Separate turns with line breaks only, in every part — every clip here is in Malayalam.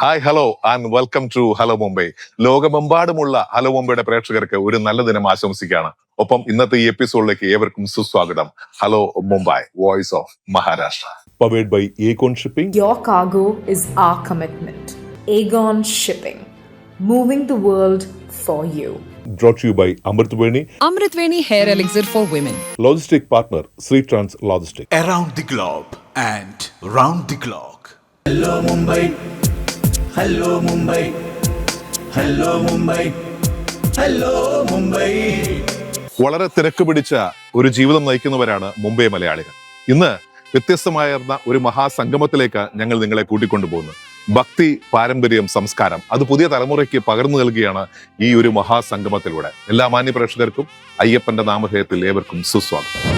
Hi hello and welcome to hello Mumbai ലോകമെമ്പാടുമുള്ള ഹലോ മുംബൈയുടെ പ്രേക്ഷകർക്ക് ഒരു നല്ല ദിനം ആശംസിക്കുകയാണ്. ഒപ്പം ഇന്നത്തെ ഈ എപ്പിസോഡിലേക്ക് ഏവർക്കും സുസ്വാഗതം. Hello Mumbai voice of Maharashtra powered by Ekon shipping
Your cargo is our commitment. Shipping Shipping, moving the world for you.
Brought you by Amritveni
Amritveni Hair Elixir for Women.
Logistic partner Shri trans logistic
around the globe and round the clock.
Hello Mumbai. Hello Mumbai. Hello Mumbai. Hello Mumbai.
വളരെ തിരക്ക് പിടിച്ച ഒരു ജീവിതം നയിക്കുന്നവരാണ് മുംബൈ മലയാളികൾ ഇന്ന് വ്യത്യസ്തമായിരുന്ന ഒരു മഹാസംഗമത്തിലേക്ക് ഞങ്ങൾ നിങ്ങളെ കൂട്ടിക്കൊണ്ടുപോകുന്നു ഭക്തി പാരമ്പര്യം സംസ്കാരം അത് പുതിയ തലമുറയ്ക്ക് പകർന്നു നൽകുകയാണ് ഈ ഒരു മഹാസംഗമത്തിലൂടെ. എല്ലാ മാന്യ പ്രേക്ഷകർക്കും അയ്യപ്പന്റെ നാമധേയത്തിൽ ഏവർക്കും സുസ്വാഗതം.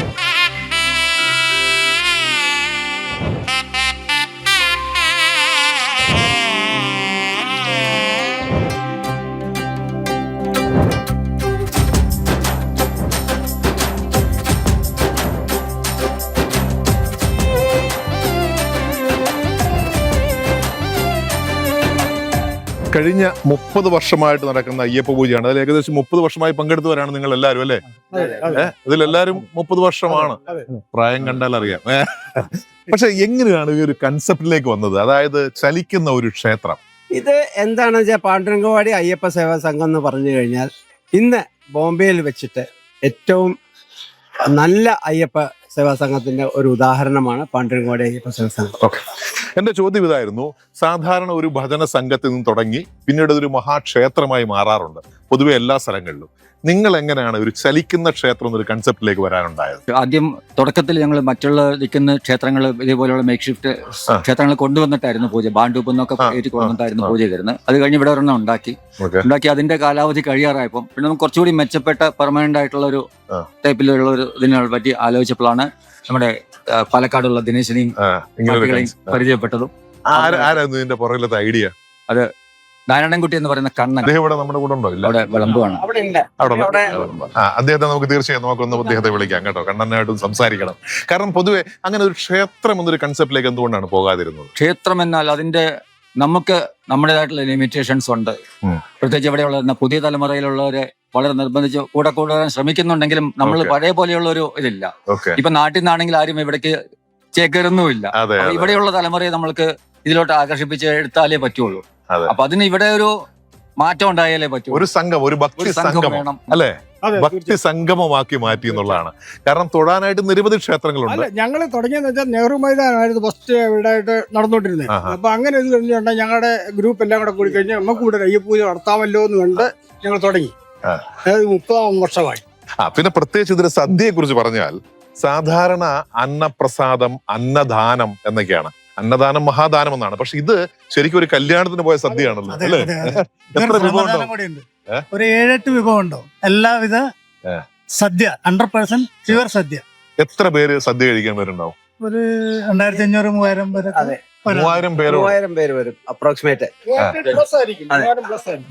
കഴിഞ്ഞ മുപ്പത് വർഷമായിട്ട് നടക്കുന്ന അയ്യപ്പ പൂജയാണ്. അതിൽ ഏകദേശം മുപ്പത് വർഷമായി പങ്കെടുത്തവരാണ് നിങ്ങൾ എല്ലാവരും അല്ലേ ഇതിലെല്ലാരും മുപ്പത് വർഷമാണ്. പ്രായം കണ്ടാൽ അറിയാം? പക്ഷെ എങ്ങനെയാണ് ഈ ഒരു കൺസെപ്റ്റിലേക്ക് വന്നത്? അതായത് ചലിക്കുന്ന ഒരു ക്ഷേത്രം.
ഇത് എന്താണെന്ന് വെച്ചാൽ പാണ്ഡുരംഗവാടി അയ്യപ്പ സേവാ സംഘം എന്ന് പറഞ്ഞു കഴിഞ്ഞാൽ ഇന്ന് ബോംബെയിൽ വെച്ചിട്ട് ഏറ്റവും നല്ല അയ്യപ്പ സേവാ സംഘത്തിന്റെ ഒരു ഉദാഹരണമാണ് ഈ സേവാ സംഘം
എന്റെ ചോദ്യം ഇതായിരുന്നു. സാധാരണ ഒരു ഭജന സംഘത്തിൽ നിന്ന് തുടങ്ങി പിന്നീട് ഒരു മഹാക്ഷേത്രമായി മാറാറുണ്ട്. പൊതുവെ എല്ലാ സ്ഥലങ്ങളിലും. നിങ്ങൾ എങ്ങനെയാണ് ഒരു ചലിക്കുന്ന ക്ഷേത്രം എന്നൊരു കൺസെപ്റ്റിലേക്ക് വരാനുണ്ടായത്?
ആദ്യം തുടക്കത്തിൽ ഞങ്ങൾ മറ്റുള്ള നിൽക്കുന്ന ക്ഷേത്രങ്ങൾ ഇതേപോലെയുള്ള മേക്ക് ഷിഫ്റ്റ്. ക്ഷേത്രങ്ങൾ കൊണ്ടുവന്നിട്ടായിരുന്നു പൂജ. ബാണ്ടൂപ്പ് എന്നൊക്കെ
ആ,
കൊണ്ടുവന്നിട്ടായിരുന്നു പൂജ തരുന്നത് അത് കഴിഞ്ഞ് ഇവിടെ ഒരെണ്ണം ഉണ്ടാക്കി. ഉണ്ടാക്കി അതിന്റെ കാലാവധി കഴിയാറായപ്പോൾ പിന്നെ നമുക്ക് കുറച്ചുകൂടി മെച്ചപ്പെട്ട പെർമനന്റ് ആയിട്ടുള്ള ഒരു ടൈപ്പിലുള്ള ഒരു ഇതിനെ പറ്റി ആലോചിച്ചപ്പോഴാണ് നമ്മുടെ പാലക്കാടുള്ള ദിനേശിനെയും. പരിചയപ്പെട്ടതും.
ആരായിരുന്നു ഇതിന്റെ പുറകിലത്തെ ഐഡിയ
നാരായണൻകുട്ടി എന്ന് പറയുന്ന കണ്ണൻ.
അദ്ദേഹം ഇവിടെ നമ്മുടെ കൂടെ ഉണ്ടോ? ഇല്ല.
അവിടെ വിളമ്പുവാണ്.
അവിടെ ഉണ്ട്.
അവിടെ ആ അദ്ദേഹത്തെ നമുക്ക് തീർച്ചയായും നമുക്കൊന്ന് അദ്ദേഹത്തെ വിളിക്കാം കേട്ടോ. കണ്ണനായിട്ടും സംസാരിക്കണം. കാരണം പൊതുവെ അങ്ങനെ ഒരു ക്ഷേത്രം എന്നൊരു കൺസെപ്റ്റിലേക്ക് എന്തുകൊണ്ടാണ് പോകാതിരുന്നത്?
ക്ഷേത്രം എന്നാൽ അതിന്റെ നമുക്ക് നമ്മുടേതായിട്ടുള്ള ലിമിറ്റേഷൻസ് ഉണ്ട്.
പ്രത്യേകിച്ച്
പ്രത്യേകിച്ച് ഇവിടെയുള്ള പുതിയ തലമുറയിലുള്ളവരെ വളരെ നിർബന്ധിച്ച് കൂടെ കൂടാൻ ശ്രമിക്കുന്നുണ്ടെങ്കിലും നമ്മൾ പഴയ പോലെയുള്ള ഒരു ഇതില്ല ഇപ്പൊ നാട്ടിൽ നിന്നാണെങ്കിൽ ആരും ഇവിടേക്ക് ചേക്കേറുന്നുമില്ല.
അതെ.
ഇവിടെയുള്ള തലമുറയെ നമ്മൾക്ക് ഇതിലോട്ട് ആകർഷിപ്പിച്ച് എടുത്താലേ പറ്റുള്ളൂ.
അതെ.
അപ്പൊ അതിന് ഇവിടെ ഒരു മാറ്റം ഉണ്ടായാലേ പറ്റൂ
ഒരു സംഘം ഒരു ഭക്തി
ഒരു സംഘം
സംഗമം
വേണം.
അല്ലേ? ഭക്തി സംഗമമാക്കി മാറ്റി എന്നുള്ളതാണ്. കാരണം തൊഴാനായിട്ട് നിരവധി ക്ഷേത്രങ്ങളുണ്ട്.
അല്ല ഞങ്ങൾ തുടങ്ങിയെന്ന് വെച്ചാൽ നെഹ്റു മൈതാനമായിരുന്നു ഫസ്റ്റ് ഇവിടെ ആയിട്ട് നടന്നുകൊണ്ടിരുന്നത്.
ആഹാ.
അപ്പൊ അങ്ങനെ ഇത് കഴിഞ്ഞുകൊണ്ട് ഞങ്ങളുടെ ഗ്രൂപ്പ് എല്ലാം കൂടെ കൂടി കഴിഞ്ഞ് നമുക്ക് കൂടെ അയ്യപ്പൂജ നടത്താമല്ലോ എന്ന് കണ്ട് ഞങ്ങൾ തുടങ്ങി.
ആ.
അതായത് മുപ്പതാം വർഷമായി.
ആ പിന്നെ പ്രത്യേകിച്ച് ഇതിന്റെ സദ്യയെ കുറിച്ച് പറഞ്ഞാൽ സാധാരണ അന്നപ്രസാദം അന്നദാനം എന്നൊക്കെയാണ്. അന്നദാനം മഹാദാനം എന്നാണ് പക്ഷെ ഇത് ശരിക്കും ഒരു കല്യാണത്തിന് പോയ സദ്യയാണല്ലോ അല്ലേ. എത്ര
ഇതൊരു
വിഭവം ഉണ്ടാവും
ഒരു ഏഴെട്ട് വിഭവം ഉണ്ടോ എല്ലാവിധ. Sadya hundred percent pure sadya.
എത്ര പേര് സദ്യ കഴിക്കാൻ വരുന്നുണ്ടാവും?
ഒരു രണ്ടായിരത്തി അഞ്ഞൂറ് മൂവായിരം വരെ
അതെ.
മൂവായിരം പേര്?
മൂവായിരം പേര് വരും അപ്രോക്സിമേറ്റ്.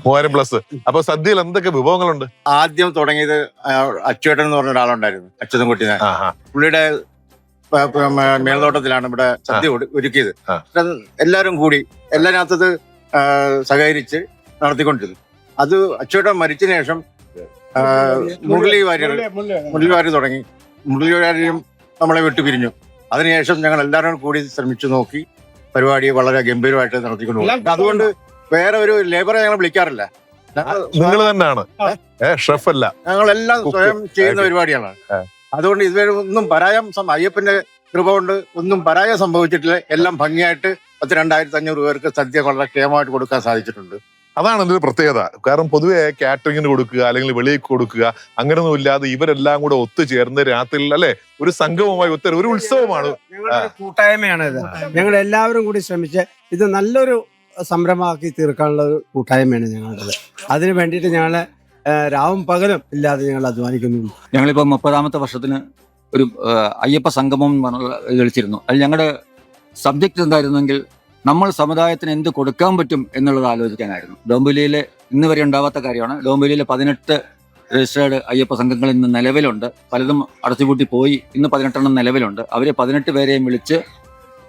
മൂവായിരം
പ്ലസ് അപ്പൊ സദ്യയിൽ എന്തൊക്കെ വിഭവങ്ങളുണ്ട്?
ആദ്യം തുടങ്ങിയത് അച്ചുവേട്ടൻ എന്ന് പറഞ്ഞ ഒരാളുണ്ടായിരുന്നു അച്യുതൻകുട്ടിനെ
ആഹാ.
പുള്ളിയുടെ മേൽനോട്ടത്തിലാണ് ഇവിടെ സദ്യ ഒരു- ഒരുക്കിയത്. എല്ലാവരും കൂടി എല്ലാത്തിനകത്തത് ആ, സഹകരിച്ച് നടത്തിക്കൊണ്ടിരുന്നു. അത് അച്ചുവേട്ടൻ മരിച്ച ശേഷം മുരളി വാര്യർ
മുരളി-
വാര്യർ. തുടങ്ങി. മുരളി വാര്യരും നമ്മളെ വിട്ടു പിരിഞ്ഞു. അതിനുശേഷം ഞങ്ങൾ എല്ലാവരും കൂടി ശ്രമിച്ചു നോക്കി. പരിപാടി വളരെ ഗംഭീരമായിട്ട് നടത്തിക്കൊണ്ടു പോകും അതുകൊണ്ട് വേറെ ഒരു ലേബറെ ഞങ്ങൾ വിളിക്കാറില്ല.
നിങ്ങൾ തന്നെയാണ്. ഷെഫ് അല്ല.
ഞങ്ങളെല്ലാം സ്വയം ചെയ്യുന്ന
Okay.
അതുകൊണ്ട് ഇതുവരെ ഒന്നും പരാജയം അയ്യപ്പന്റെ കൃപ കൊണ്ട് ഒന്നും പരാജയം സംഭവിച്ചിട്ടില്ല. എല്ലാം ഭംഗിയായിട്ട് പത്ത് രണ്ടായിരത്തി അഞ്ഞൂറ് പേർക്ക് സദ്യ വളരെ ക്ഷേമമായിട്ട് കൊടുക്കാൻ സാധിച്ചിട്ടുണ്ട്.
അതാണ് ഇതിന്റെ പ്രത്യേകത. കാരണം പൊതുവെ കാറ്ററിങ്ങിന് കൊടുക്കുക അല്ലെങ്കിൽ വെളിയിൽ കൊടുക്കുക അങ്ങനെയൊന്നും ഇല്ലാതെ ഇവരെല്ലാം കൂടെ ഒത്തുചേർന്ന് രാത്രിയിൽ അല്ലെ ഒരു സംഗമമായി ഒത്തൊരു ഒരു ഉത്സവമാണ്.
കൂട്ടായ്മയാണ് ഇത്. ഞങ്ങൾ എല്ലാവരും കൂടി ശ്രമിച്ച് ഇത് നല്ലൊരു സംരംഭമാക്കി തീർക്കാനുള്ള ഒരു കൂട്ടായ്മയാണ് ഞങ്ങളുടെ അതിന് വേണ്ടിയിട്ട് ഞങ്ങൾ രാവും പകലും ഇല്ലാതെ ഞങ്ങൾ അധ്വാനിക്കുന്നു.
ഞങ്ങളിപ്പോൾ മുപ്പതാമത്തെ വർഷത്തിന് ഒരു അയ്യപ്പ സംഗമം കളിച്ചിരുന്നു. അത് ഞങ്ങളുടെ സബ്ജക്റ്റ് എന്തായിരുന്നെങ്കിൽ നമ്മൾ സമുദായത്തിന് എന്ത് കൊടുക്കാൻ പറ്റും എന്നുള്ളത് ആലോചിക്കാനായിരുന്നു. ഡോംബുലിയിലെ ഇന്ന് വരെ ഉണ്ടാവാത്ത കാര്യമാണ്. ഡോംബുലിയിലെ പതിനെട്ട് രജിസ്റ്റേർഡ് അയ്യപ്പ സംഘങ്ങൾ ഇന്ന് നിലവിലുണ്ട്. പലതും അടച്ചുപൂട്ടി പോയി. ഇന്ന് പതിനെട്ടെണ്ണം നിലവിലുണ്ട്. അവരെ പതിനെട്ട് പേരെയും വിളിച്ച്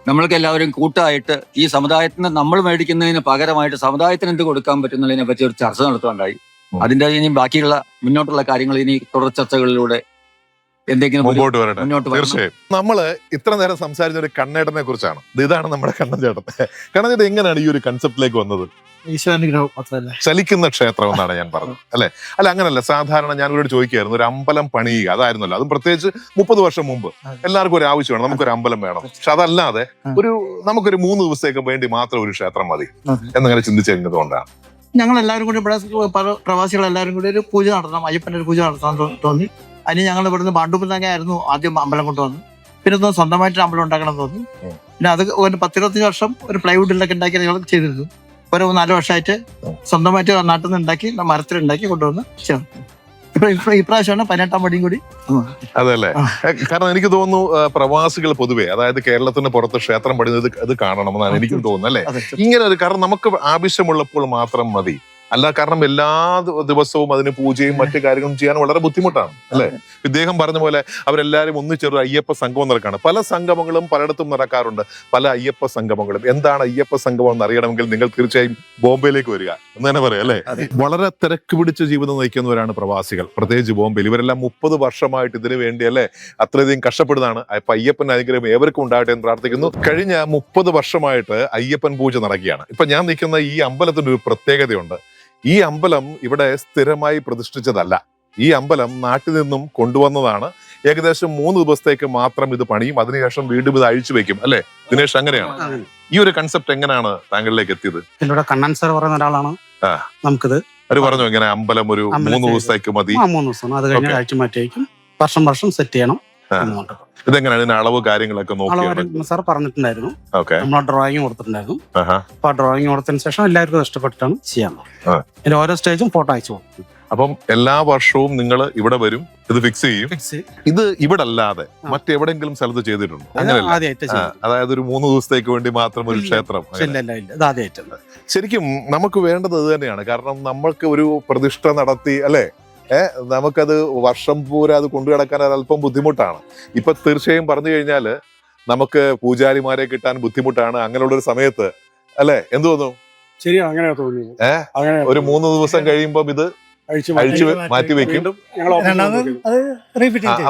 നമ്മൾക്ക് എല്ലാവരും കൂട്ടായിട്ട് ഈ സമുദായത്തിന് നമ്മൾ മേടിക്കുന്നതിന് പകരമായിട്ട് സമുദായത്തിന് എന്ത് കൊടുക്കാൻ പറ്റുന്നതിനെ പറ്റി ഒരു ചർച്ച നടത്തുകയുണ്ടായി. അതിന്റെ ഇനി ബാക്കിയുള്ള മുന്നോട്ടുള്ള കാര്യങ്ങൾ ഇനി തുടർ ചർച്ചകളിലൂടെ എന്തെങ്കിലും
മുമ്പോട്ട് വരട്ടെ. തീർച്ചയായും. നമ്മൾ ഇത്ര നേരം സംസാരിച്ച ഒരു കണ്ണേട്ടനെ കുറിച്ചാണ്. ഇത് ഇതാണ് നമ്മുടെ കണ്ണൻ ചേട്ടൻ കണ്ണൻ ചേട്ടൻ എങ്ങനെയാണ് ഈ ഒരു കൺസെപ്റ്റിലേക്ക് വന്നത്? ചലിക്കുന്ന ക്ഷേത്രം എന്നാണ് ഞാൻ പറഞ്ഞത്. അല്ലെ? അല്ല അങ്ങനല്ല. സാധാരണ ഞാൻ ഇവരോട് ചോദിക്കായിരുന്നു ഒരു അമ്പലം പണിയുക അതായിരുന്നല്ലോ. അതും പ്രത്യേകിച്ച് മുപ്പത് വർഷം മുമ്പ്. എല്ലാവർക്കും ഒരു ആവശ്യമാണ് നമുക്കൊരു അമ്പലം വേണം. പക്ഷെ അതല്ലാതെ ഒരു നമുക്കൊരു മൂന്ന് ദിവസത്തേക്ക് വേണ്ടി മാത്രം ഒരു ക്ഷേത്രം മതി എന്നങ്ങനെ ചിന്തിച്ചിരുന്നതുകൊണ്ടാണ്
ഞങ്ങൾ എല്ലാവരും കൂടി ഇവിടെ പ്രവാസികൾ എല്ലാവരും കൂടി ഒരു പൂജ നടത്തണം. അയ്യപ്പന്റെ ഒരു പൂജ നടത്താൻ തോന്നി. അതിന് ഞങ്ങൾ ഇവിടുന്ന് പാണ്ഡുപിന്നങ്ങ ആയിരുന്നു ആദ്യം അമ്പലം കൊണ്ടുവന്ന് പിന്നെ ഒന്ന് സ്വന്തമായിട്ട് അമ്പലം ഉണ്ടാക്കണം എന്ന് തോന്നി. പിന്നെ അത് ഒരു പത്തിരുപത്തഞ്ച് വർഷം ഒരു പ്ലൈവുഡിലൊക്കെ ഉണ്ടാക്കി ഞങ്ങൾ ചെയ്തിരുന്നു. ഒരു നാല് വർഷമായിട്ട്. സ്വന്തമായിട്ട് നാട്ടിൽ നിന്ന് ഉണ്ടാക്കി മരത്തിലുണ്ടാക്കി കൊണ്ടുവന്ന് ചേർന്നു ഇപ്ര- ഇപ്രാവശ്യമാണ് പതിനെട്ടാം പടിയും കൂടി.
അതല്ലേ? കാരണം എനിക്ക് തോന്നുന്നു പ്രവാസികൾ പൊതുവേ അതായത് കേരളത്തിന് പുറത്ത് ക്ഷേത്രം പണിത് അത് കാണണമെന്നാണ് എനിക്കും തോന്നുന്നത് അല്ലെ? ഇങ്ങനെ ഒരു കാരണം നമുക്ക് ആവശ്യമുള്ളപ്പോൾ മാത്രം മതി. അല്ല കാരണം എല്ലാ ദിവസവും അതിന് പൂജയും മറ്റു കാര്യങ്ങളും ചെയ്യാൻ വളരെ ബുദ്ധിമുട്ടാണ് അല്ലെ? ഇദ്ദേഹം പറഞ്ഞ പോലെ അവരെല്ലാവരും ഒന്നിച്ചൊരു അയ്യപ്പ സംഗമം നടക്കാണ്. പല സംഗമങ്ങളും പലയിടത്തും നടക്കാറുണ്ട്. പല അയ്യപ്പ സംഗമങ്ങളും. എന്താണ് അയ്യപ്പ സംഗമം എന്ന് അറിയണമെങ്കിൽ നിങ്ങൾ തീർച്ചയായും ബോംബെയിലേക്ക് വരിക എന്ന് തന്നെ പറയാം അല്ലെ? വളരെ തിരക്ക് പിടിച്ച ജീവിതം നയിക്കുന്നവരാണ് പ്രവാസികൾ. പ്രത്യേകിച്ച് ബോംബെയിൽ. ഇവരെല്ലാം മുപ്പത് വർഷമായിട്ട് ഇതിനു വേണ്ടി അല്ലെ? അത്രയധികം കഷ്ടപ്പെടുന്നതാണ്. അപ്പൊ അയ്യപ്പൻ അനുഗ്രഹം ഏവർക്കും ഉണ്ടാകട്ടെ എന്ന് പ്രാർത്ഥിക്കുന്നു. കഴിഞ്ഞ മുപ്പത് വർഷമായിട്ട് അയ്യപ്പൻ പൂജ നടക്കുകയാണ്. ഇപ്പൊ ഞാൻ നിൽക്കുന്ന ഈ അമ്പലത്തിന്റെ ഒരു പ്രത്യേകതയുണ്ട്. ഈ അമ്പലം ഇവിടെ സ്ഥിരമായി പ്രതിഷ്ഠിച്ചതല്ല. ഈ അമ്പലം നാട്ടിൽ നിന്നും കൊണ്ടുവന്നതാണ്. ഏകദേശം മൂന്ന് ദിവസത്തേക്ക് മാത്രം ഇത് പണിയും. അതിനുശേഷം വീണ്ടും ഇത് അഴിച്ചു വെക്കും. അല്ലെ? ദിനേഷ് അങ്ങനെയാണ്. ഈ ഒരു കൺസെപ്റ്റ് എങ്ങനെയാണ് താങ്കളിലേക്ക് എത്തിയത്?
എന്നോട് കണ്ണൻ സാർ പറയുന്ന ഒരാളാണ്. നമുക്കിത്
അവർ പറഞ്ഞു ഇങ്ങനെ അമ്പലം ഒരു മൂന്ന് ദിവസത്തേക്ക് മതി.
മൂന്ന് ദിവസം. അത് കഴിഞ്ഞ്. അഴിച്ചു മാറ്റിയേക്കും. വർഷം വർഷം സെറ്റ് ചെയ്യണം.
ആ.
എന്നുണ്ട്.
ഇതെങ്ങനെയാണ്? ഇതിന് അളവ് കാര്യങ്ങളൊക്കെ
നോക്കി സാർ പറഞ്ഞിട്ടുണ്ടായിരുന്നു. നമ്മൾ ഡ്രോയിങ് കൊടുത്തിട്ടുണ്ടായിരുന്നു. അപ്പൊ ആ ഡ്രോയിങ് കൊടുത്തതിന് ശേഷം എല്ലാവർക്കും ഇഷ്ടപ്പെട്ടിട്ടാണ് ചെയ്യാൻ എന്റെ ഓരോ സ്റ്റേജും ഫോട്ടോ അയച്ചു കൊടുക്കും.
അപ്പം എല്ലാ വർഷവും നിങ്ങൾ ഇവിടെ വരും ഇത് ഫിക്സ് ചെയ്യും. ഇത് ഇവിടെ അല്ലാതെ. മറ്റെവിടെങ്കിലും സ്ഥലത്ത് ചെയ്തിട്ടുണ്ട്? അങ്ങനെയല്ല. അതായത് ഒരു മൂന്ന് ദിവസത്തേക്ക് വേണ്ടി മാത്രം ഒരു ക്ഷേത്രം ശരിക്കും നമുക്ക് വേണ്ടത് ഇത് തന്നെയാണ്. കാരണം നമ്മൾക്ക് ഒരു പ്രതിഷ്ഠ നടത്തി അല്ലെ? നമുക്കത് വർഷം പൂര അത് കൊണ്ടു കിടക്കാൻ അത് അല്പം ബുദ്ധിമുട്ടാണ്. ഇപ്പൊ തീർച്ചയായും പറഞ്ഞു കഴിഞ്ഞാൽ നമുക്ക് പൂജാരിമാരെ കിട്ടാൻ ബുദ്ധിമുട്ടാണ് അങ്ങനെയുള്ള ഒരു സമയത്ത് അല്ലെ? എന്ത് തോന്നുന്നു?
ശരിയാണ് അങ്ങനെയാ തോന്നിയത്.
ഏ?
അങ്ങനെ
ഒരു മൂന്ന് ദിവസം കഴിയുമ്പോൾ ഇത്
അഴിച്ചു
മാറ്റി വെക്കും.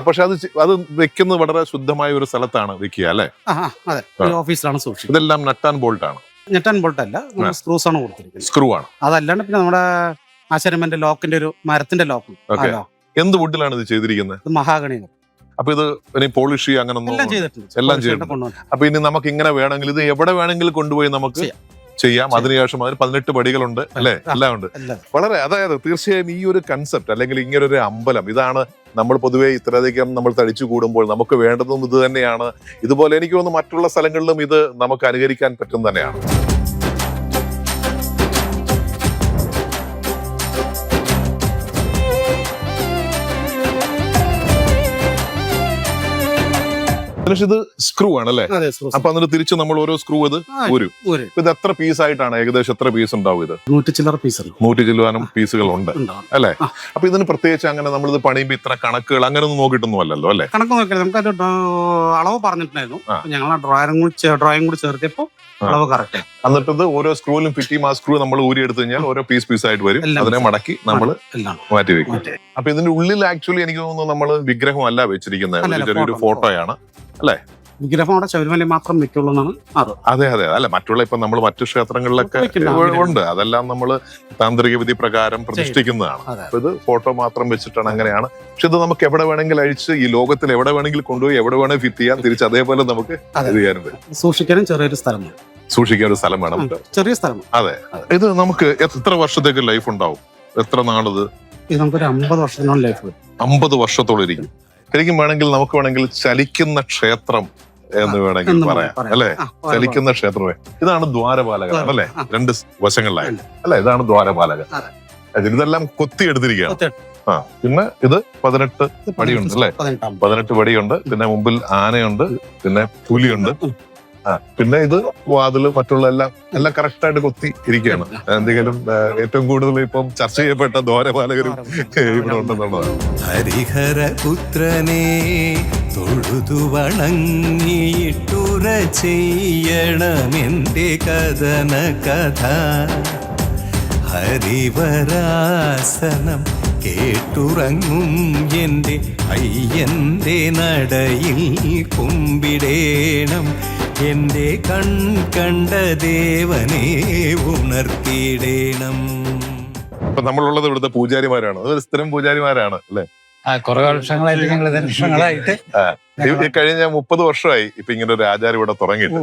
പക്ഷെ അത് അത് വെക്കുന്നത് വളരെ ശുദ്ധമായ ഒരു സ്ഥലത്താണ് വെക്കുക അല്ലെ?
ഓഫീസിലാണ് സൂക്ഷിക്കുന്നത്
ഇതെല്ലാം നട്ടാൻ ബോൾട്ട് ആണ്
ഞെട്ടാൻ ബോൾട്ട് അല്ല സ്ക്രൂസ് ആണ് കൊടുത്തിരിക്കുന്നത്.
സ്ക്രൂ ആണ്.
അതല്ലാണ്ട് പിന്നെ നമ്മുടെ ആശരമന്റെ ലോക്കിന്റെ ഒരു മരത്തിന്റെ ലോക്ക്.
Okay. എന്ത് വുഡിലാണ് ഇത് ചെയ്തിരിക്കുന്നത്?
ഇത് മഹാഗണി
അപ്പൊ ഇത് ഇനി പോളിഷ് ചെയ്യുക അങ്ങനെ
എല്ലാം
ഒന്നും
ചെയ്തിട്ടുണ്ട്.
എല്ലാം ചെയ്തിട്ടുണ്ട്.
കൊണ്ടുവന്നു.
അപ്പൊ ഇനി നമുക്ക് ഇങ്ങനെ വേണമെങ്കിൽ ഇത് എവിടെ വേണമെങ്കിലും കൊണ്ടുപോയി നമുക്ക്
ചെയ്യാം.
ചെയ്യാം. അതിനുശേഷം അതിന് പതിനെട്ട് പടികളുണ്ട് അല്ലെ?
ആ.
എല്ലാം ഉണ്ട്.
എല്ലാം.
വളരെ അതായത് തീർച്ചയായും ഈ ഒരു കൺസെപ്റ്റ് അല്ലെങ്കിൽ ഇങ്ങനെ ഒരു അമ്പലം ഇതാണ് നമ്മൾ പൊതുവെ ഇത്രയധികം നമ്മൾ തടിച്ചു കൂടുമ്പോൾ നമുക്ക് വേണ്ടതും ഇത് തന്നെയാണ്. ഇതുപോലെ എനിക്ക് തോന്നുന്നു മറ്റുള്ള സ്ഥലങ്ങളിലും ഇത് നമുക്ക് അനുകരിക്കാൻ പറ്റും തന്നെയാണ്. ദിനേഷ്, ഇത് സ്ക്രൂ
ആണ് അല്ലേ.
അപ്പൊ അതിന് തിരിച്ച് നമ്മൾ ഓരോ സ്ക്രൂ ഇത് ഒരു ഇത് എത്ര പീസ് ആയിട്ടാണ്? ഏകദേശം എത്ര പീസ് ഉണ്ടാവും ഇത്?
നൂറ്റി ചില്ലറ പീസ്
നൂറ്റി പീസുകൾ ഉണ്ട്. അല്ലേ. അപ്പൊ ഇതിന് പ്രത്യേകിച്ച് അങ്ങനെ നമ്മൾ ഇത് പണിയുമ്പോ ഇത്ര കണക്കുകൾ അങ്ങനെ ഒന്നും നോക്കിയിട്ടൊന്നും അല്ലല്ലോ അല്ലെ?
കണക്ക് നോക്കിയത് നമുക്ക് അളവ് പറഞ്ഞിട്ടുണ്ടായിരുന്നു. ഞങ്ങൾ ഡ്രോയിങ് കൂടി ഡ്രോയിങ് കൂടി ചേർത്തിയപ്പോ
ആ.
അളവ് കറക്റ്റ്
എന്നിട്ട് ഇത് ഓരോ സ്ക്രൂലും ഫിറ്റ് ചെയ്യും ആ സ്ക്രൂ നമ്മൾ ഊരി എടുത്തു കഴിഞ്ഞാൽ ഓരോ പീസ് പീസ് ആയിട്ട് വരും. അതിനെ മടക്കി നമ്മൾ മാറ്റി വെക്കും. അപ്പൊ ഇതിന്റെ ഉള്ളിൽ ആക്ച്വലി എനിക്ക് തോന്നുന്നു നമ്മൾ വിഗ്രഹം അല്ല വെച്ചിരിക്കുന്നത് ചെറിയൊരു
ഫോട്ടോയാണ്
ഫോട്ടോയാണ്
വിഗ്രഹം അവിടെ ശബരിമല മാത്രം വെക്കുള്ളൂ എന്നാണ് അറിവ്
അതെ അതെ. അല്ല മറ്റുള്ള ഇപ്പൊ നമ്മൾ മറ്റു ക്ഷേത്രങ്ങളിലൊക്കെ. ഉണ്ട്. അതെല്ലാം നമ്മൾ താന്ത്രിക വിധി പ്രകാരം പ്രതിഷ്ഠിക്കുന്നതാണ്. അപ്പൊ ഇത് ഫോട്ടോ മാത്രം വെച്ചിട്ടാണ് അങ്ങനെയാണ്. പക്ഷെ ഇത് നമുക്ക് എവിടെ വേണമെങ്കിൽ അഴിച്ച് ഈ ലോകത്തിൽ എവിടെ വേണമെങ്കിൽ കൊണ്ടുപോയി എവിടെ വേണമെങ്കിൽ ഫിറ്റ് ചെയ്യാൻ തിരിച്ച് അതേപോലെ നമുക്ക് ചെയ്യാനും പറ്റും.
സൂക്ഷിക്കാനും ചെറിയൊരു സ്ഥലം
സൂക്ഷിക്കാൻ ഒരു സ്ഥലം വേണം.
ചെറിയ സ്ഥലം
അതെ. ഇത് നമുക്ക് എത്ര വർഷത്തേക്ക് ലൈഫ് ഉണ്ടാവും? എത്ര നാളിത്?
നമുക്കൊരു അമ്പത് വർഷത്തിനോളം ലൈഫ്
അമ്പത് വർഷത്തോളം ഇരിക്കും. ശരിക്കും വേണമെങ്കിൽ നമുക്ക് വേണമെങ്കിൽ ചലിക്കുന്ന ക്ഷേത്രം എന്ന് വേണമെങ്കിൽ പറയാം. അല്ലെ? ചലിക്കുന്ന ക്ഷേത്രമേ. ഇതാണ് ദ്വാരപാലകൻ
ദ്വാരപാലകൻ.
അല്ലെ? രണ്ട് വശങ്ങളിലായി. അല്ലെ? ഇതാണ് ദ്വാരപാലകൻ
അതെ.
ഇതെല്ലാം കൊത്തി എടുത്തിരിക്കുകയാണ് ആ പിന്നെ ഇത് പതിനെട്ട് പടിയുണ്ട് അല്ലെ?
പതിനെട്ടാം
പടിയുണ്ട് പിന്നെ മുമ്പിൽ ആനയുണ്ട് പിന്നെ പുലിയുണ്ട്. പിന്നെ ഇത് വാതിൽ മറ്റുള്ള എല്ലാം എല്ലാം കറക്റ്റ് ആയിട്ട് കൊത്തി ഇരിക്കുകയാണ്. എന്തെങ്കിലും ഏറ്റവും കൂടുതൽ ഇപ്പം ചർച്ച ചെയ്യപ്പെട്ട ദ്വാരപാലകരും ഇവിടെ ഉണ്ടെന്നുള്ളതാണ്.
ഹരിഹരപുത്രനെ തൊഴുതു വണങ്ങിയിട്ടുറ ചെയ്യണമെന്റെ കഥന കഥ. ഹരിവരാസനം കേട്ടുറങ്ങും എന്റെ അയ്യന്റെ നടയിൽ കുമ്പിടേണം. എന്റെ കൺ കണ്ട ദേവനെ ഉണർത്തിയിടേണം.
ഇപ്പൊ നമ്മളുള്ളത് ഇവിടുത്തെ പൂജാരിമാരാണ്. അത് സ്ഥിരം പൂജാരിമാരാണ് അല്ലെ?
ആ കുറെ വർഷങ്ങളായിട്ട് ഞങ്ങൾ വർഷങ്ങളായിട്ട്
കഴിഞ്ഞ മുപ്പത് വർഷമായി ഇപ്പൊ ഇങ്ങനെ ഒരു ആചാരം ഇവിടെ തുടങ്ങിയിട്ട്.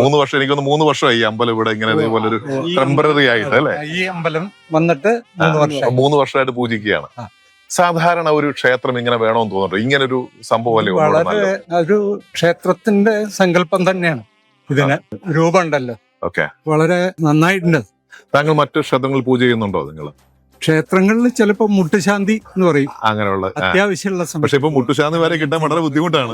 മൂന്ന് വർഷം എനിക്കൊന്ന് മൂന്ന് വർഷമായി ഈ അമ്പലം ഇവിടെ ഇങ്ങനെ ഇതേപോലെ ഒരു ടെമ്പററി ആയിട്ട് അല്ലെ?
ഈ അമ്പലം വന്നിട്ട് മൂന്ന് വർഷം
മൂന്ന് വർഷമായിട്ട് പൂജിക്കുകയാണ്. സാധാരണ ഒരു ക്ഷേത്രം ഇങ്ങനെ വേണമെന്ന് തോന്നുന്നു ഇങ്ങനെ ഒരു സംഭവം അല്ലേ
വളരെ ഒരു ക്ഷേത്രത്തിന്റെ സങ്കല്പം തന്നെയാണ് ഇതിന് രൂപമുണ്ടല്ലോ.
ഓക്കെ.
വളരെ നന്നായിട്ടുണ്ട്.
താങ്കൾ മറ്റു ക്ഷേത്രങ്ങൾ പൂജ ചെയ്യുന്നുണ്ടോ നിങ്ങൾ?
ക്ഷേത്രങ്ങളിൽ ചിലപ്പോ മുട്ടുശാന്തി എന്ന് പറയും.
അങ്ങനെയുള്ള.
അത്യാവശ്യമുള്ള
പക്ഷെ ഇപ്പൊ മുട്ടുശാന്തി വരെ കിട്ടാൻ വളരെ ബുദ്ധിമുട്ടാണ്.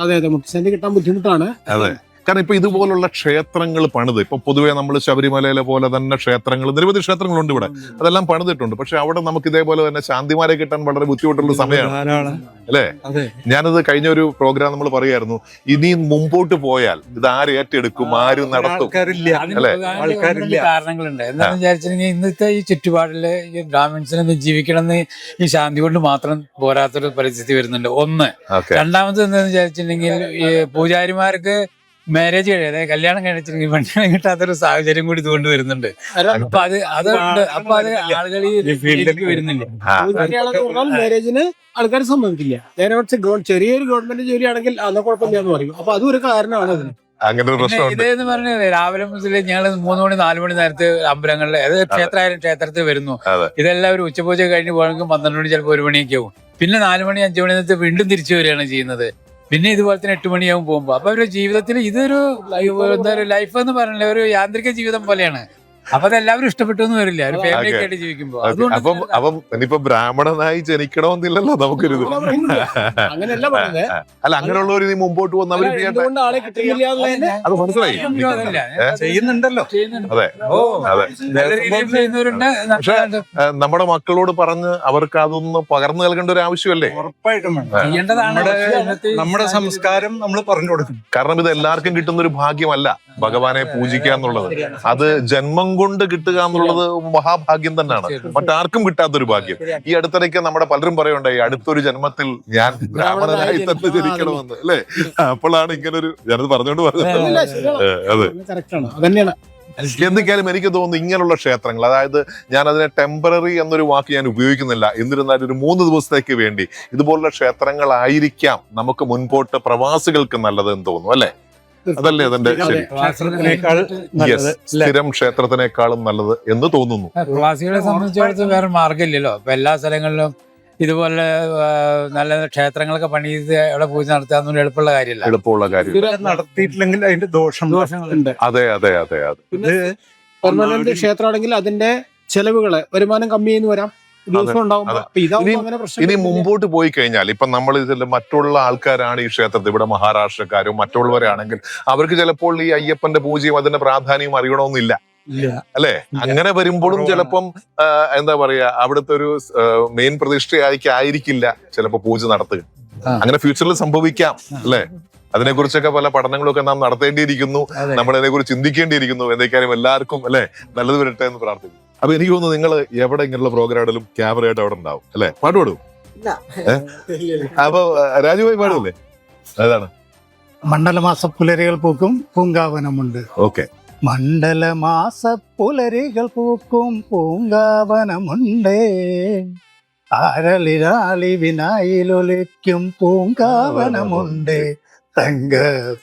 അതെ അതെ. മുട്ടുശാന്തി കിട്ടാൻ ബുദ്ധിമുട്ടാണ്.
അതെ. കാരണം ഇപ്പൊ ഇതുപോലുള്ള ക്ഷേത്രങ്ങൾ പണിത്. ഇപ്പൊ പൊതുവേ നമ്മൾ ശബരിമലയിലെ പോലെ തന്നെ ക്ഷേത്രങ്ങൾ നിരവധി ക്ഷേത്രങ്ങളുണ്ട് ഇവിടെ. അതെല്ലാം പണിതിട്ടുണ്ട്. പക്ഷെ അവിടെ നമുക്ക് ഇതേപോലെ തന്നെ ശാന്തിമാരെ കിട്ടാൻ വളരെ ബുദ്ധിമുട്ടുള്ള സമയമാണ്. അല്ലേ?
അതെ.
ഞാനത് കഴിഞ്ഞ ഒരു പ്രോഗ്രാം നമ്മൾ പറയായിരുന്നു. ഇനി മുമ്പോട്ട് പോയാൽ ഇത് ആര് ഏറ്റെടുക്കും ആര് നടത്തും?
ആൾക്കാരില്ല.
അല്ലേ?
ആൾക്കാരില്ല.
കാരണങ്ങളുണ്ട്. എന്താണെന്ന് വിചാരിച്ചിട്ടുണ്ടെങ്കിൽ ഇന്നത്തെ ഈ ചുറ്റുപാടിൽ ഈ ബ്രാഹ്മിൻസിനൊന്ന് ജീവിക്കണമെന്ന് ഈ ശാന്തി കൊണ്ട് മാത്രം പോരാത്തൊരു പരിസ്ഥിതി വരുന്നുണ്ട്. ഒന്ന്. രണ്ടാമത് എന്താണെന്ന് വിചാരിച്ചിട്ടുണ്ടെങ്കിൽ ഈ പൂജാരിമാർക്ക് മാരേജ് കഴിയാതെ കല്യാണം കഴിച്ചിട്ടുണ്ടെങ്കിൽ പെണ്ണിനെ കിട്ടാത്തൊരു സാഹചര്യം കൂടി ഇതുകൊണ്ട് വരുന്നുണ്ട്. അപ്പൊ അത് അതുണ്ട് അപ്പൊ അത് ആളുകൾ ഈ ഫീൽഡിലേക്ക് വരുന്നില്ല
മാരേജിന് ആൾക്കാർ സമ്മതിക്കില്ല. നേരെ കുറച്ച് ചെറിയൊരു ഗവൺമെന്റ് ജോലിയാണെങ്കിൽ ആണെങ്കിൽ കുഴപ്പമില്ലാന്ന് പറയും. അപ്പൊ അതും ഒരു കാരണമാണ് അതിന്.
അങ്ങനെ
ഇതെന്ന് പറഞ്ഞത് രാവിലെ മുതൽ ഞങ്ങൾ മൂന്ന് മണി നാല് മണി നേരത്തെ അമ്പലങ്ങളിൽ അതായത് ക്ഷേത്രമായാലും ക്ഷേത്രത്തിൽ വരുന്നു. ഇതെല്ലാം ഒരു ഉച്ചപൂജ കഴിഞ്ഞ് പോകണമെങ്കിൽ പന്ത്രണ്ട് മണി ചിലപ്പോൾ ഒരു മണിയൊക്കെ ആവും. പിന്നെ നാല് മണി അഞ്ചു മണി നേരത്തെ വീണ്ടും തിരിച്ചു വരികയാണ് ചെയ്യുന്നത്. പിന്നെ ഇതുപോലെ തന്നെ എട്ട് മണിയാവും പോകുമ്പോൾ അപ്പൊ അവരുടെ ജീവിതത്തിൽ ഇതൊരു ലൈഫ് എന്ന് പറഞ്ഞില്ല ഒരു യാന്ത്രിക ജീവിതം പോലെയാണ്. അപ്പൊ അത് എല്ലാവരും ഇഷ്ടപ്പെട്ടു എന്ന് വരില്ല. ഒരു ഫാമിലി ഒക്കെ ആയിട്ട്. അതുകൊണ്ട്
അപ്പം ഇനിയിപ്പോ ബ്രാഹ്മണനായി ജനിക്കണമെന്നില്ലല്ലോ നമുക്കൊരു ഇത്.
അങ്ങനെയല്ല പറയുന്നത്
അല്ല അങ്ങനെയുള്ളവർ ഇനി മുമ്പോട്ട് വന്ന് അവർ ചെയ്യട്ടെ
എന്തുകൊണ്ട് ആളെ കിട്ടുന്നില്ല
അത് മനസ്സിലായി.
ചെയ്യുന്നുണ്ടല്ലോ.
ചെയ്യുന്നുണ്ട്.
അതെ.
ഓ
അതെ.
നല്ല രീതിയിൽ ചെയ്യുന്നവരുണ്ട്.
പക്ഷേ ഏഹ്, നമ്മുടെ മക്കളോട് പറഞ്ഞ് അവർക്ക് അതൊന്ന് പകർന്നു നൽകേണ്ട ഒരു ആവശ്യമല്ലേ?
ഉറപ്പായിട്ടും വേണം.
ചെയ്യേണ്ടതാണ്
നമ്മുടെ
ഇന്നത്തെ ഈ
നമ്മുടെ സംസ്കാരം നമ്മൾ പറഞ്ഞു കൊടുക്കും.
കാരണം ഇത് എല്ലാവർക്കും കിട്ടുന്ന ഒരു ഭാഗ്യമല്ല. ഭഗവാനെ പൂജിക്കുക എന്നുള്ളത്. അത് ജന്മം കൊണ്ട് കിട്ടുക എന്നുള്ളത് മഹാഭാഗ്യം തന്നെയാണ്. മറ്റാർക്കും കിട്ടാത്തൊരു ഭാഗ്യം. ഈ അടുത്തിടയ്ക്ക് നമ്മുടെ പലരും പറയുണ്ടായി അടുത്തൊരു ജന്മത്തിൽ ഞാൻ ബ്രാഹ്മണനായി തന്നെ ജനിക്കണമെന്ന്. അല്ലെ? അപ്പോഴാണ് ഇങ്ങനെ ഒരു ഞാനത് പറഞ്ഞുകൊണ്ട് പറഞ്ഞത്. അതെ. എന്തൊക്കെയാലും എനിക്ക് തോന്നുന്നു ഇങ്ങനെയുള്ള ക്ഷേത്രങ്ങൾ അതായത് ഞാൻ അതിനെ ടെമ്പററി എന്നൊരു വാക്ക് ഞാൻ ഉപയോഗിക്കുന്നില്ല. എന്നിരുന്നാലും ഒരു മൂന്ന് ദിവസത്തേക്ക് വേണ്ടി ഇതുപോലുള്ള ക്ഷേത്രങ്ങളായിരിക്കാം നമുക്ക് മുൻപോട്ട് പ്രവാസികൾക്ക് നല്ലതെന്ന് തോന്നുന്നു അല്ലെ? അതല്ലേ അതിന്റെ ശരി? സ്ഥിരം ക്ഷേത്രത്തിനേക്കാളും നല്ലത് എന്ന് തോന്നുന്നു.
പ്രവാസികളെ സംബന്ധിച്ചിടത്തോളം വേറെ മാർഗമില്ലല്ലോ. ഇപ്പൊ എല്ലാ സ്ഥലങ്ങളിലും ഇതുപോലെ നല്ല ക്ഷേത്രങ്ങളൊക്കെ പണി ചെയ്ത് അവിടെ പൂജ നടത്താന്നൊന്നും എളുപ്പമുള്ള കാര്യമല്ല.
എളുപ്പമുള്ള കാര്യം.
നടത്തിയിട്ടില്ലെങ്കിൽ അതിന്റെ ദോഷം
ദോഷങ്ങളുണ്ട്.
അതെ അതെ അതെ അതെ.
പിന്നെ പെർമനന്റ് ക്ഷേത്രമാണെങ്കിൽ അതിന്റെ ചെലവുകൾ വരുമാനം കമ്മി ചെയ്യുന്നു വരാം.
ഇനി- മുമ്പോട്ട് പോയി കഴിഞ്ഞാൽ ഇപ്പൊ നമ്മൾ ഇതിൽ മറ്റുള്ള ആൾക്കാരാണ് ഈ ക്ഷേത്രത്തിൽ ഇവിടെ മഹാരാഷ്ട്രക്കാരും മറ്റുള്ളവരാണെങ്കിൽ അവർക്ക് ചിലപ്പോൾ ഈ അയ്യപ്പന്റെ പൂജയും അതിന്റെ പ്രാധാന്യവും അറിയണമെന്നില്ല.
ഇല്ല.
അല്ലെ? അങ്ങനെ വരുമ്പോഴും ചിലപ്പം എന്താ പറയാ അവിടുത്തെ ഒരു മെയിൻ പ്രതിഷ്ഠയായിട്ട് ആയിരിക്കില്ല ചിലപ്പോ പൂജ നടത്തുക. അങ്ങനെ ഫ്യൂച്ചറിൽ സംഭവിക്കാം അല്ലെ? അതിനെ കുറിച്ചൊക്കെ പല പഠനങ്ങളൊക്കെ നാം നടത്തേണ്ടിയിരിക്കുന്നു. നമ്മൾ അതിനെക്കുറിച്ച് ചിന്തിക്കേണ്ടിയിരിക്കുന്നു. എന്തൊക്കെയാലും എല്ലാവർക്കും അല്ലെ? നല്ലത് വരട്ടെ എന്ന് പ്രാർത്ഥിക്കും അപ്പൊ എനിക്ക് തോന്നുന്നു നിങ്ങൾ എവിടെ ഇങ്ങനെയുള്ള പ്രോഗ്രാം ഇടലും ക്യാമറ ക്യാമറയായിട്ട് അവിടെ ഉണ്ടാവും അല്ലെ? പാട്ട് പാടും അപ്പൊ രാജുഭായി പാടില്ലേ അതാണ്.
മണ്ഡലമാസ പുലരികൾ പൂക്കും പൂങ്കാവനമുണ്ട്.
ഓക്കെ.
മണ്ഡലമാസ പുലരികൾ പൂക്കും പൂങ്കാവനമുണ്ട്. ആരളിരാളി വിനായിലൊലിക്കും പൂങ്കാവനമുണ്ട്. തങ്ക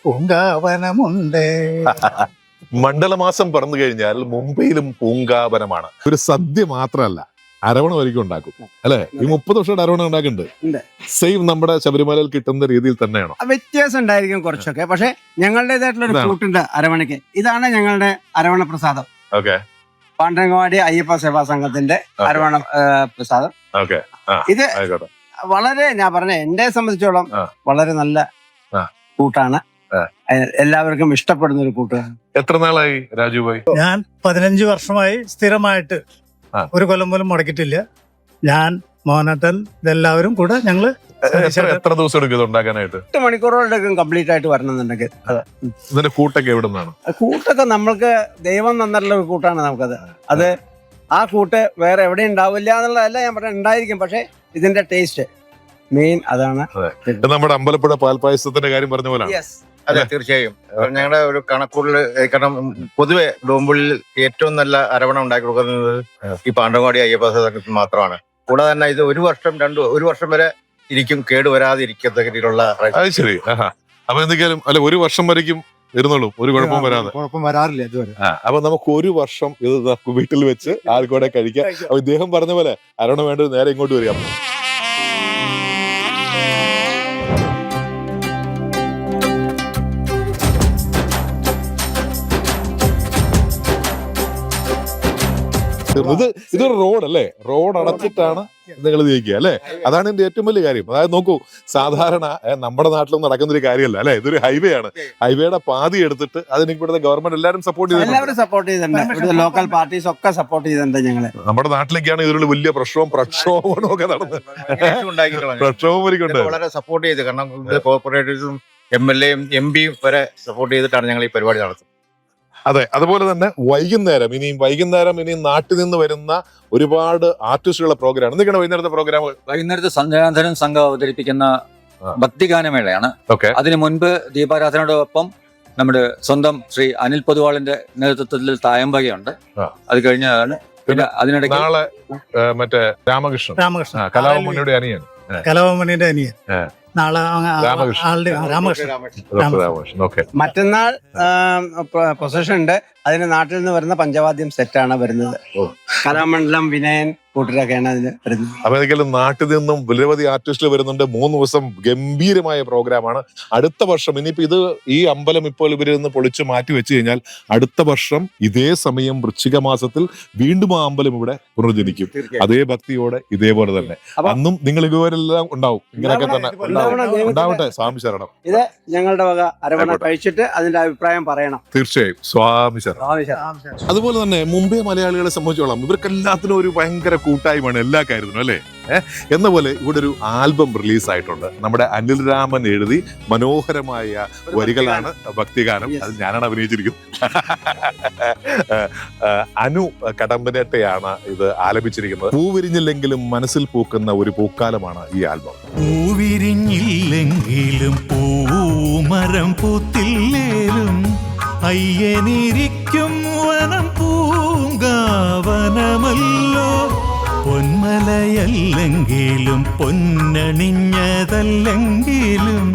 പൂങ്കാവനമുണ്ട്
മണ്ഡലമാസം പറന്നു കഴിഞ്ഞാൽ മുംബൈയിലും പൂങ്കാപനമാണ് ഒരു സദ്യ മാത്രമല്ല അരവണ വരിക്കും ഉണ്ടാക്കും. അല്ലെ? ഈ മുപ്പത് വർഷമായിട്ട് അരവണ
ഉണ്ട്.
ഉണ്ടാക്കുന്നുണ്ട് സെയിം നമ്മുടെ ശബരിമലയിൽ കിട്ടുന്ന രീതിയിൽ തന്നെയാണോ?
വ്യത്യാസം ഉണ്ടായിരിക്കും കുറച്ചൊക്കെ. പക്ഷെ ഞങ്ങളുടേതായിട്ടുള്ള ഒരു. കൂട്ടുണ്ട് അരവണയ്ക്ക്. ഇതാണ് ഞങ്ങളുടെ അരവണ പ്രസാദം.
ഓക്കെ
പാണ്ഡങ്ങവാടി അയ്യപ്പ സേവാ സംഘത്തിന്റെ അരവണ പ്രസാദം.
ഓക്കെ
ഇത് വളരെ ഞാൻ പറഞ്ഞ എന്നെ സംബന്ധിച്ചോളം വളരെ നല്ല കൂട്ടാണ്. എല്ലാവർക്കും ഇഷ്ടപ്പെടുന്ന ഒരു കൂട്ടുകാരൻ.
എത്ര നാളായി രാജുഭായി
ഞാൻ പതിനഞ്ച് വർഷമായി സ്ഥിരമായിട്ട് ഒരു കൊല്ലം പോലും മുടക്കിയിട്ടില്ല. ഞാൻ മോനത്തൻ ഇതെല്ലാവരും കൂടെ ഞങ്ങൾ
എത്ര ദിവസം എടുക്കും ഉണ്ടാക്കാനായിട്ട്?
എട്ട് മണിക്കൂറോടൊക്കെ കംപ്ലീറ്റ് ആയിട്ട് വരണമെന്നുണ്ടെങ്കിൽ.
ഇതിന്റെ കൂട്ടൊക്കെ എവിടെ നിന്നാണ്
കൂട്ടൊക്കെ നമ്മൾക്ക് ദൈവം തന്നിട്ടുള്ള ഒരു കൂട്ടാണ് നമുക്കത്. അത് ആ. കൂട്ട് വേറെ എവിടെ ഉണ്ടാവില്ല എന്നുള്ളതല്ല ഞാൻ പറഞ്ഞ ഉണ്ടായിരിക്കും പക്ഷെ ഇതിന്റെ ടേസ്റ്റ് മെയിൻ അതാണ്.
നമ്മുടെ അമ്പലപ്പുഴ പാൽപ്പായസത്തിന്റെ കാര്യം പറഞ്ഞ പോലെ
യെസ്
അതെ തീർച്ചയായും. ഞങ്ങളുടെ ഒരു കണക്കുള്ളിൽ കാരണം പൊതുവെ ഡോമ്പുള്ളിൽ ഏറ്റവും നല്ല അരവണ ഉണ്ടാക്കി കൊടുക്കുന്നത് ഈ പാണ്ടങ്ങോടി അയ്യപ്പ സംഘത്തിൽ മാത്രമാണ്. കൂടാതെ തന്നെ ഇത് ഒരു വർഷം രണ്ട് ഒരു വർഷം വരെ ഇരിക്കും കേട് വരാതെ ഇരിക്കത്തക്ക രീതിയിലുള്ള
അത് ശരി. ആഹാ. അപ്പൊ എന്തൊക്കെയാലും അല്ല ഒരു വർഷം വരയ്ക്കും ഇരുന്നുള്ളൂ ഒരു കുഴപ്പം വരാതെ.
കുഴപ്പം വരാറില്ല ഇതുവരെ.
ആ, അപ്പൊ നമുക്ക് ഒരു വർഷം ഇത് നമുക്ക് വീട്ടിൽ വെച്ച് ആർക്കൂടെ കഴിക്കാം. അപ്പൊ ഇദ്ദേഹം പറഞ്ഞ പോലെ അരവണ വേണ്ടത് നേരെ ഇങ്ങോട്ട് വരിക. ഇത് ഇതൊരു റോഡ് അല്ലേ? റോഡ് അടച്ചിട്ടാണ് നിങ്ങൾ ജയിക്കുക അല്ലേ? അതാണ് എന്റെ ഏറ്റവും വലിയ കാര്യം. അതായത് നോക്കൂ സാധാരണ നമ്മുടെ നാട്ടിലൊന്നും നടക്കുന്ന ഒരു കാര്യമല്ല അല്ലെ? ഇതൊരു ഹൈവേ ആണ്. ഹൈവേയുടെ പാതി എടുത്തിട്ട് അതിന് ഇവിടുത്തെ ഗവൺമെന്റ് എല്ലാവരും സപ്പോർട്ട് ചെയ്തിട്ടുണ്ട്.
എല്ലാവരും സപ്പോർട്ട് ചെയ്തിട്ടുണ്ട്. ലോക്കൽ പാർട്ടീസ് ഒക്കെ സപ്പോർട്ട് ചെയ്തിട്ടുണ്ട് ഞങ്ങളെ.
നമ്മുടെ നാട്ടിലേക്കാണ് ഇതിലുള്ള വലിയ പ്രക്ഷോഭം പ്രക്ഷോഭവും ഒക്കെ നടന്നത്. പ്രക്ഷോഭം വരികൊണ്ട്
വളരെ സപ്പോർട്ട് ചെയ്ത്. കാരണം കോർപ്പറേറ്റേഴ്സും കോർപ്പറേറ്റീവ്സും എം എൽ എയും എം പിയും വരെ സപ്പോർട്ട് ചെയ്തിട്ടാണ് ഞങ്ങൾ ഈ പരിപാടി നടത്തുന്നത്.
അതെ അതുപോലെ തന്നെ വൈകുന്നേരം ഇനിയും വൈകുന്നേരം ഇനിയും നാട്ടിൽ നിന്ന് വരുന്ന ഒരുപാട് ആർട്ടിസ്റ്റുകളുടെ പ്രോഗ്രാം. എന്തൊക്കെയാണ് വൈകുന്നേരത്തെ പ്രോഗ്രാം?
വൈകുന്നേരത്തെ സഞ്ജനാഥനും സംഘം അവതരിപ്പിക്കുന്ന ഭക്തിഗാനമേളയാണ്
ഓക്കെ.
അതിനു മുൻപ് ദീപാരാധനയോടൊപ്പം നമ്മുടെ സ്വന്തം ശ്രീ അനിൽ പൊതുവാളിന്റെ നേതൃത്വത്തിൽ തായമ്പകയുണ്ട്. അത് കഴിഞ്ഞാണ് പിന്നെ അതിനിടയ്ക്ക്
നാളെ മറ്റേ രാമകൃഷ്ണൻ.
രാമകൃഷ്ണൻ.
മുന്നോടി അനിയൻ
കലാഭവമണിയുടെ അനിയൻ. നാളെ. ആളുടെ രാമകൃഷ്ണൻ.
ഡോക്ടർ രാമകൃഷ്ണൻ. ഓക്കെ.
മറ്റന്നാൾ പ്രൊസഷൻ ഉണ്ട്. അതിന് നാട്ടിൽ നിന്ന് വരുന്ന പഞ്ചവാദ്യം സെറ്റാണ് വരുന്നത്. കലാമണ്ഡലം വിനയൻ കൂട്ടരൊക്കെയാണ് അതിന് വരുന്നത്.
അപ്പൊ ഏതെങ്കിലും നാട്ടിൽ നിന്നും നിരവധി ആർട്ടിസ്റ്റുകൾ വരുന്നുണ്ട്. മൂന്ന് ദിവസം ഗംഭീരമായ പ്രോഗ്രാമാണ് അടുത്ത വർഷം ഇനിയിപ്പോ ഇത് ഈ അമ്പലം ഇപ്പോൾ ഇവരിൽ നിന്ന് പൊളിച്ചു മാറ്റി വെച്ച് കഴിഞ്ഞാൽ അടുത്ത വർഷം ഇതേ സമയം വൃശ്ചിക മാസത്തിൽ വീണ്ടും ആ അമ്പലം ഇവിടെ പുനർജനിക്കും. അതേ ഭക്തിയോടെ ഇതേപോലെ തന്നെ. അന്നും നിങ്ങൾ ഇതുവരെല്ലാം ഉണ്ടാവും. ഇങ്ങനെയൊക്കെ തന്നെ ഉണ്ടാവട്ടെ സ്വാമി ശരണം.
ഇത് ഞങ്ങളുടെ വക അരവണ കഴിച്ചിട്ട് അതിന്റെ അഭിപ്രായം പറയണം.
തീർച്ചയായും. സ്വാമി ശരണം. അതുപോലെ തന്നെ മുംബൈ മലയാളികളെ സംബന്ധിച്ചോളം ഇവർക്കെല്ലാത്തിനും ഒരു ഭയങ്കര കൂട്ടായ്മയാണ് എല്ലാ കാര്യത്തിനും അല്ലേ? എന്ന പോലെ ഇവിടെ ഒരു ആൽബം റിലീസ് ആയിട്ടുണ്ട് നമ്മുടെ അനിൽ രാമൻ എഴുതി മനോഹരമായ വരികളാണ് ഭക്തിഗാനം. അത് ഞാനാണ് അഭിനയിച്ചിരിക്കുന്നത്. അനു കടമ്പനേട്ടയാണ് ഇത് ആലപിച്ചിരിക്കുന്നത്. പൂവിരിഞ്ഞില്ലെങ്കിലും മനസ്സിൽ പൂക്കുന്ന ഒരു പൂക്കാലമാണ് ഈ ആൽബം.
പൂവിരിഞ്ഞില്ലെങ്കിലും പൂമരം പൂത്തില്ലേലും അയ്യനിരിക്കും വനം പൂങ്കാവനമല്ലോ. പൊന്മലയല്ലെങ്കിലും പൊന്നണിഞ്ഞതല്ലെങ്കിലും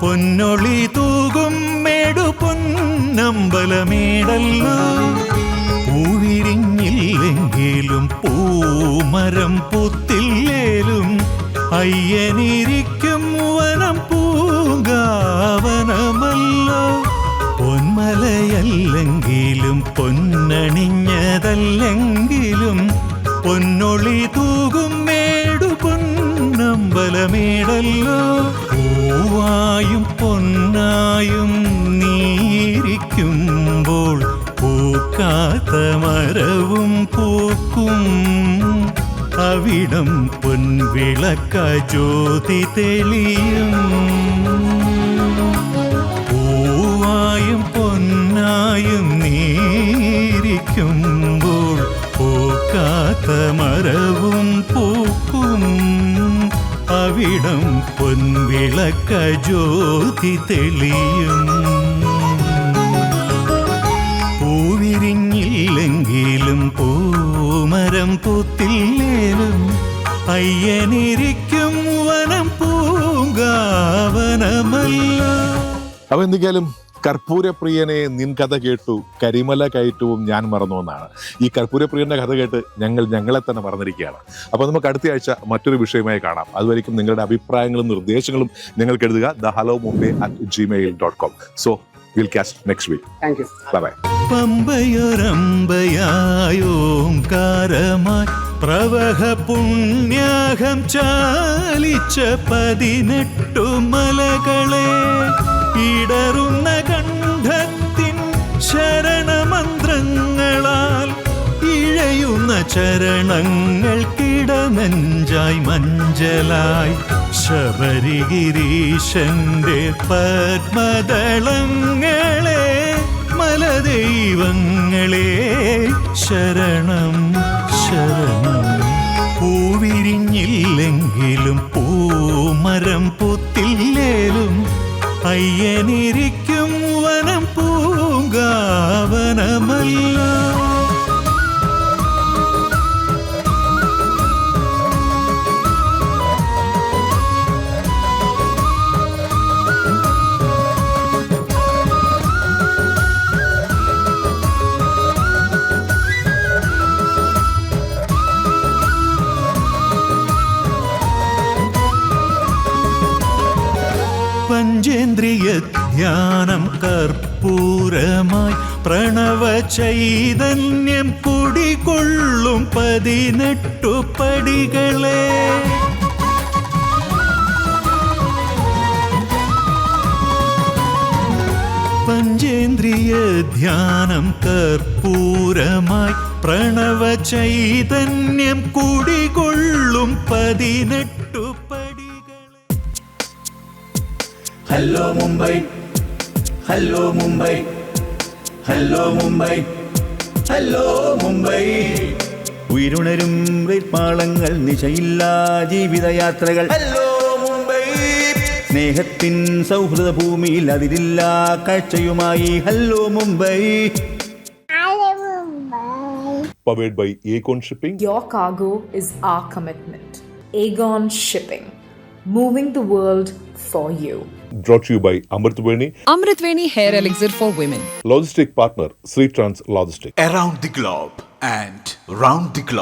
പൊന്നൊളി തൂകും മേടു പൊന്നമ്പലമേടല്ലോ. പൂവിരിഞ്ഞില്ലെങ്കിലും പൂമരം പൂത്തില്ലേലും അയ്യനിരിക്കും വനം പൂങ്കാവനമല്ലോ. പൊന്മലയല്ലെങ്കിലും പൊന്നണിഞ്ഞതല്ലെങ്കിലും പൊന്നൊളി തൂകും മേടു പൊന്നമ്പലമേടല്ലോ പൂവായും പൊന്നായും നീരിക്കുമ്പോൾ പൂക്കാത്ത മരവും പൂക്കും. അവിടം പൊൻവിളക്ക ജ്യോതി തെളിയും. പൂവായും പൊന്നായും നീരിക്കുമ്പോൾ പൂക്കാത്ത മരവും പൂക്കും. അവിടം പൊൻവിളക്ക ജ്യോതി തെളിയും. പൂവിരിഞ്ഞില്ലെങ്കിലും പൂമരം പൂത്തില്ലേലും അയ്യനിരിക്കും വനം പൂങ്കാവനമല്ല.
അപ്പൊ എന്തൊക്കെയാലും കർപ്പൂരപ്രിയനെ നിൻ കഥ കേട്ടു കരിമല കയറ്റവും ഞാൻ മറന്നു എന്നാണ്. ഈ കർപ്പൂരപ്രിയന്റെ കഥ കേട്ട് ഞങ്ങൾ ഞങ്ങളെ തന്നെ മറന്നിരിക്കുകയാണ്. അപ്പോൾ നമുക്ക് അടുത്ത ആഴ്ച മറ്റൊരു വിഷയമായി കാണാം. അതുവരെയും നിങ്ങളുടെ അഭിപ്രായങ്ങളും നിർദ്ദേശങ്ങളും നിങ്ങൾക്ക് എഴുതുക. The hello Mumbai at gmail dot com so will cast next week
thank you
bye
പമ്പയൊരമ്പയായോങ്കാരമായി പ്രവഹ പുണ്യാഹം ചാലിച്ച പതിനെട്ടു മലകളെ ഇടറുന്ന കണ്ഠത്തിൻ ശരണമന്ത്ര ചരണങ്ങൾക്കിടനെഞ്ചായി മഞ്ചലായി ശബരിഗിരീശന്റെ പത്മദളങ്ങളെ മലദൈവങ്ങളെ ശരണം ശരണം. പൂവിരിഞ്ഞില്ലെങ്കിലും പൂമരം പൂത്തില്ലേലും അയ്യനിരിക്കും വനം പൂങ്കാവനമല്ല. ധ്യാനം കർപ്പൂരമായി പ്രണവ ചൈതന്യം കുടികൊള്ളും പതിനെട്ടു പടികളെ. പഞ്ചേന്ദ്രിയ ധ്യാനം കർപ്പൂരമായി പ്രണവ ചൈതന്യം കുടികൊള്ളും പതിനെട്ടു പടികളെ. Hello Mumbai. Hello Mumbai hello Mumbai hello Mumbai ഉയരുണരും പാളങ്ങൾ നിശയില്ലാ ജീവിതയാത്രകൾ. ഹലോ മുംബൈ സ്നേഹത്തിൻ സൗഹൃദ ഭൂമിയിൽ അതിരില്ല കാഴ്ചയുമായി. Hello Mumbai
powered by Ekon shipping
Your cargo is our commitment. Aegon Shipping, moving the world for you.
brought to you by
Amritveni. Amritveni Hair Elixir for Women.
Logistic partner, Sri Trans Logistic.
Around the globe and round the globe.